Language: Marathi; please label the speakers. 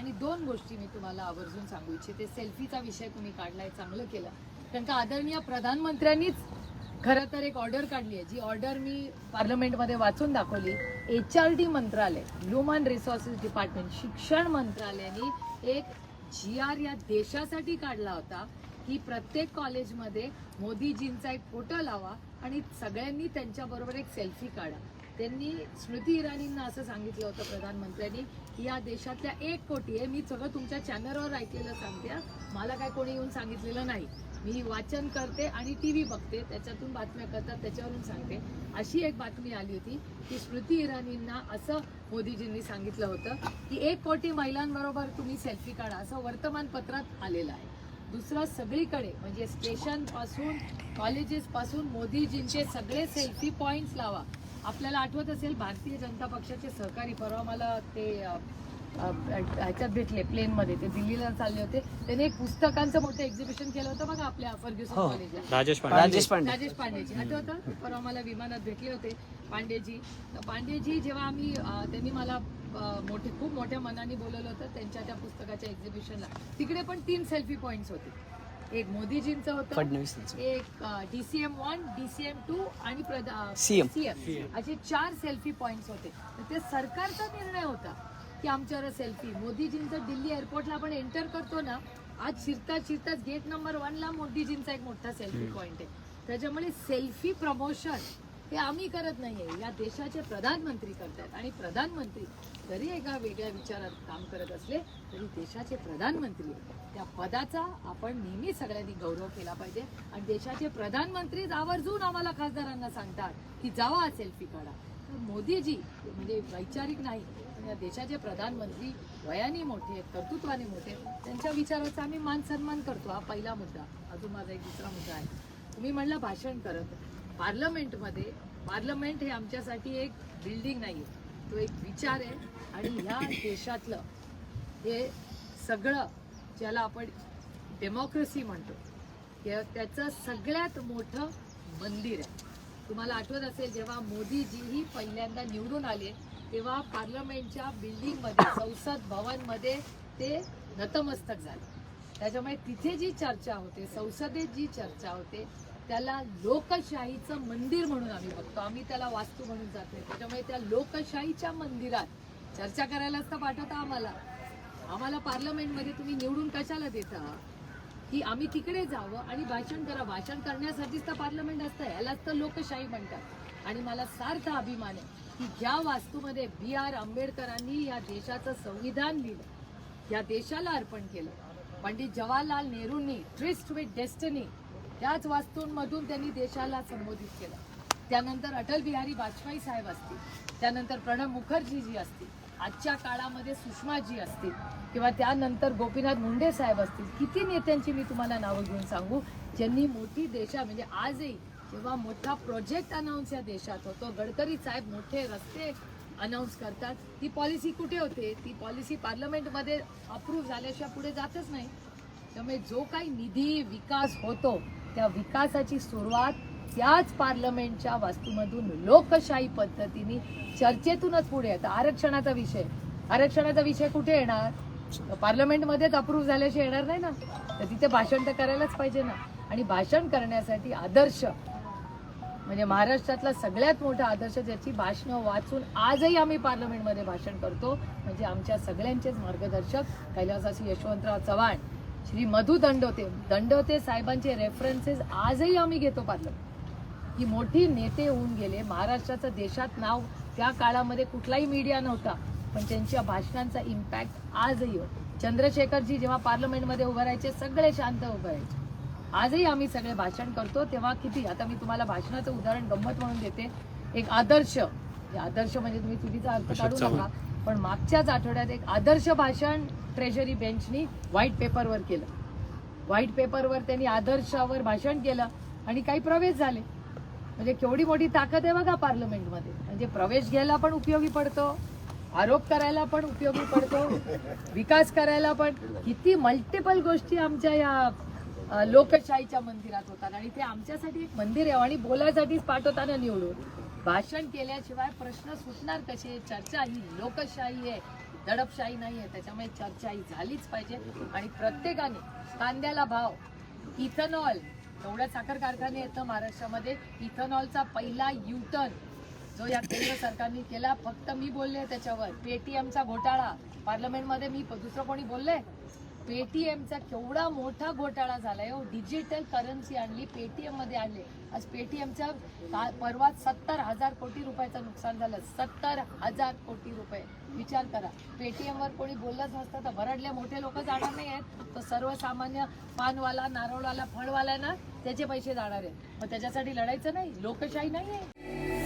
Speaker 1: आणि दोन गोष्टी मी तुम्हाला आवर्जून सांगू इच्छिते. सेल्फीचा विषय तुम्ही काढलाय चांगलं केलं. कारण का आदरणीय प्रधानमंत्र्यांनीच खरं तर एक ऑर्डर काढली आहे. जी ऑर्डर मी पार्लमेंटमध्ये वाचून दाखवली एच आर डी मंत्रालय ह्युमन रिसोर्सेस डिपार्टमेंट शिक्षण मंत्रालयाने एक जी आर या देशासाठी काढला होता. की प्रत्येक कॉलेजमध्ये मोदीजींचा एक फोटो लावा आणि सगळ्यांनी त्यांच्याबरोबर एक सेल्फी काढा. त्यांनी स्मृती इराणींना असं सांगितलं होतं प्रधानमंत्र्यांनी की या देशातल्या एक कोटी आहे. मी सगळं तुमच्या चॅनलवर ऐकलेलं सांगते. मला काय कोणी येऊन सांगितलेलं नाही. मी वाचन करते आणि टी व्ही बघते. त्याच्यातून बातम्या करतात त्याच्यावरून सांगते. अशी एक बातमी आली होती की स्मृती इराणींना असं मोदीजींनी सांगितलं होतं की एक कोटी महिलांबरोबर तुम्ही सेल्फी काढा. असं वर्तमानपत्रात आलेलं आहे. दुसरं सगळीकडे म्हणजे स्टेशनपासून कॉलेजेसपासून मोदीजींचे सगळे सेल्फी पॉईंट्स लावा. आपल्याला आठवत असेल भारतीय जनता पक्षाचे सहकारी परवा मला ते ह्याच्यात भेटले प्लेनमध्ये. ते दिल्लीला चालले होते. त्यांनी एक पुस्तकांचं मोठं एक्झिबिशन केलं होतं बघा आपल्या फर्ग्युसन
Speaker 2: हो.
Speaker 1: कॉलेजला
Speaker 3: राजेश पांडे.
Speaker 2: राजेश पांडे.
Speaker 1: राजेश पांडेजी. आठवतं? परवा मला विमानात भेटले होते पांडेजी. तर पांडेजी जेव्हा आम्ही त्यांनी मला मोठे खूप मोठ्या मनाने बोलवलं होतं त्यांच्या त्या पुस्तकाच्या एक्झिबिशनला तिकडे पण तीन सेल्फी पॉइंट्स होते. एक मोदीजींचं होतं
Speaker 2: फडणवीस
Speaker 1: एक डीसीएम वन डीसीएम टू आणि. सीएम असे चार सेल्फी पॉइंट्स होते. तर ते सरकारचा निर्णय होता की आमच्यावर सेल्फी मोदीजींचं दिल्ली एअरपोर्टला आपण एंटर करतो ना आज शिरताच शिरताच गेट नंबर वनला मोदीजींचा एक मोठा सेल्फी पॉइंट आहे. त्याच्यामुळे सेल्फी प्रमोशन हे आम्ही करत नाहीये. या देशाचे प्रधानमंत्री करतात. आणि प्रधानमंत्री जरी एका वेगळ्या विचारात काम करत असले तरी देशाचे प्रधानमंत्री त्या पदाचा आपण नेहमी सगळ्यांनी गौरव केला पाहिजे. आणि देशाचे प्रधानमंत्री आवर्जून आम्हाला खासदारांना सांगतात की जावा सेल्फी काढा. तर मोदीजी म्हणजे वैचारिक नाही पण या देशाचे प्रधानमंत्री वयाने मोठे आहेत कर्तृत्वाने मोठे आहेत. त्यांच्या विचाराचा आम्ही मान सन्मान करतो. हा पहिला मुद्दा. अजून माझा एक दुसरा मुद्दा आहे. तुम्ही म्हणलं भाषण करत. पार्लमेंटमध्ये पार्लमेंट हे आमच्यासाठी एक बिल्डिंग नाही आहे तो एक विचार आहे आणि ह्या देशातलं हे सगळं ज्याला आपण डेमोक्रेसी म्हणतो त्याचं सगळ्यात मोठं मंदिर आहे. तुम्हाला आठवत असेल जेव्हा मोदीजीही पहिल्यांदा निवडून आले तेव्हा पार्लमेंटच्या बिल्डिंगमध्ये संसद भवनमध्ये ते नतमस्तक झाले. त्याच्यामुळे तिथे जी चर्चा होते संसदेत जी चर्चा होते त्याला लोकशाहीचं मंदिर म्हणून आम्ही बघतो. आम्ही त्याला वास्तू म्हणून जातो त्याच्यामुळे त्या लोकशाहीच्या मंदिरात चर्चा करायलाच तर पाठवता आम्हाला. आम्हाला पार्लमेंटमध्ये तुम्ही निवडून कशाला देता? की आम्ही तिकडे जावं आणि भाषण करा. भाषण करण्यासाठीच तर पार्लमेंट असतं. यालाच तर लोकशाही म्हणतात. आणि मला सार्थ अभिमान आहे की ज्या वास्तूमध्ये बी आर आंबेडकरांनी या देशाचं संविधान लिहिलं या देशाला अर्पण केलं पंडित जवाहरलाल नेहरूंनी ट्रिस्ट विथ डेस्टनी त्याच वास्तूंमधून त्यांनी देशाला संबोधित केलं. त्यानंतर अटल बिहारी वाजपेयी साहेब असतील त्यानंतर प्रणब मुखर्जीजी असतील आजच्या काळामध्ये सुषमाजी असतील किंवा त्यानंतर गोपीनाथ मुंडे साहेब असतील किती नेत्यांची मी तुम्हाला नावं घेऊन सांगू? ज्यांनी मोठी देशा म्हणजे आजही जेव्हा मोठा प्रोजेक्ट अनाऊन्स या देशात होतो गडकरी साहेब मोठे रस्ते अनाऊन्स करतात. ती पॉलिसी कुठे होते? ती पॉलिसी पार्लमेंटमध्ये अप्रूव्ह झाल्याशिवाय पुढे जातच नाही. त्यामुळे जो काही निधी विकास होतो त्या विकासाची सुरुवात त्याच पार्लमेंटच्या वास्तूमधून लोकशाही पद्धतीने चर्चेतूनच पुढे येतं. आरक्षणाचा विषय. आरक्षणाचा विषय कुठे येणार? पार्लमेंटमध्येच अप्रूव्ह झाल्याशी येणार नाही ना? तर तिथे भाषण तर करायलाच पाहिजे ना. आणि भाषण करण्यासाठी आदर्श म्हणजे महाराष्ट्रातला सगळ्यात मोठा आदर्श ज्याची भाषणं वाचून आजही आम्ही पार्लमेंटमध्ये भाषण करतो म्हणजे आमच्या सगळ्यांचेच मार्गदर्शक कैलासासी यशवंतराव चव्हाण. श्री मधु दंडोते. दंडोते साहेबांचे रेफरन्सेस आजही आम्ही घेतो पार्लमेंट ही मोठी नेते होऊन गेले. महाराष्ट्राचं देशात नाव त्या काळामध्ये कुठलाही मीडिया नव्हता. पण त्यांच्या भाषणांचा इम्पॅक्ट आजही हो चंद्रशेखरजी जेव्हा पार्लमेंटमध्ये उभं राहायचे सगळे शांत उभं राहायचे. आजही आम्ही सगळे भाषण करतो. तेव्हा किती? आता मी तुम्हाला भाषणाचं उदाहरण गंमत म्हणून देते. एक आदर्श. आदर्श म्हणजे तुम्ही चुकीचा अर्थ काढू. नका. पण मागच्याच आठवड्यात एक आदर्श भाषण ट्रेझरी बेंचनी व्हाईट पेपरवर केलं. व्हाईट पेपरवर त्यांनी आदर्शावर भाषण केलं आणि काही प्रवेश झाले. म्हणजे केवढी मोठी ताकद आहे बघा पार्लमेंटमध्ये. म्हणजे प्रवेश घ्यायला पण उपयोगी पडतो आरोप करायला पण उपयोगी पडतो विकास करायला पण. किती मल्टिपल गोष्टी आमच्या या लोकशाहीच्या मंदिरात होतात आणि ते आमच्यासाठी एक मंदिर आहे आणि बोलायसाठीच पाठवताना निवडून. भाषण केल्याशिवाय प्रश्न सुटणार कसे? चर्चा ही लोकशाही आहे. दडपशाही नाही आहे त्याच्यामुळे चर्चा ही झालीच पाहिजे. आणि प्रत्येकाने कांद्याला भाव इथेनॉल एवढ्या साखर कारखाने येतं महाराष्ट्रामध्ये. इथेनॉलचा पहिला युटर्न जो या केंद्र सरकारने केला. फक्त मी बोलले त्याच्यावर. पेटीएमचा घोटाळा. पार्लमेंटमध्ये मी दुसरं कोणी बोलले पेटीएमचा केवढा मोठा घोटाळा झालाय हो. डिजिटल करन्सी आणली पेटीएममध्ये आणले. आज पेटीएमच्या का- परवा सत्तर हजार कोटी रुपयाचं नुकसान झालं. सत्तर हजार कोटी रुपये. विचार करा. पेटीएमवर कोणी बोललंच नसतं तर भरडले मोठे लोक जाणार नाही आहेत. तर सर्वसामान्य पानवाला नारळवाला फळवाला ना त्याचे पैसे जाणार आहेत. मग त्याच्यासाठी लढायचं नाही. लोकशाही नाही आहे.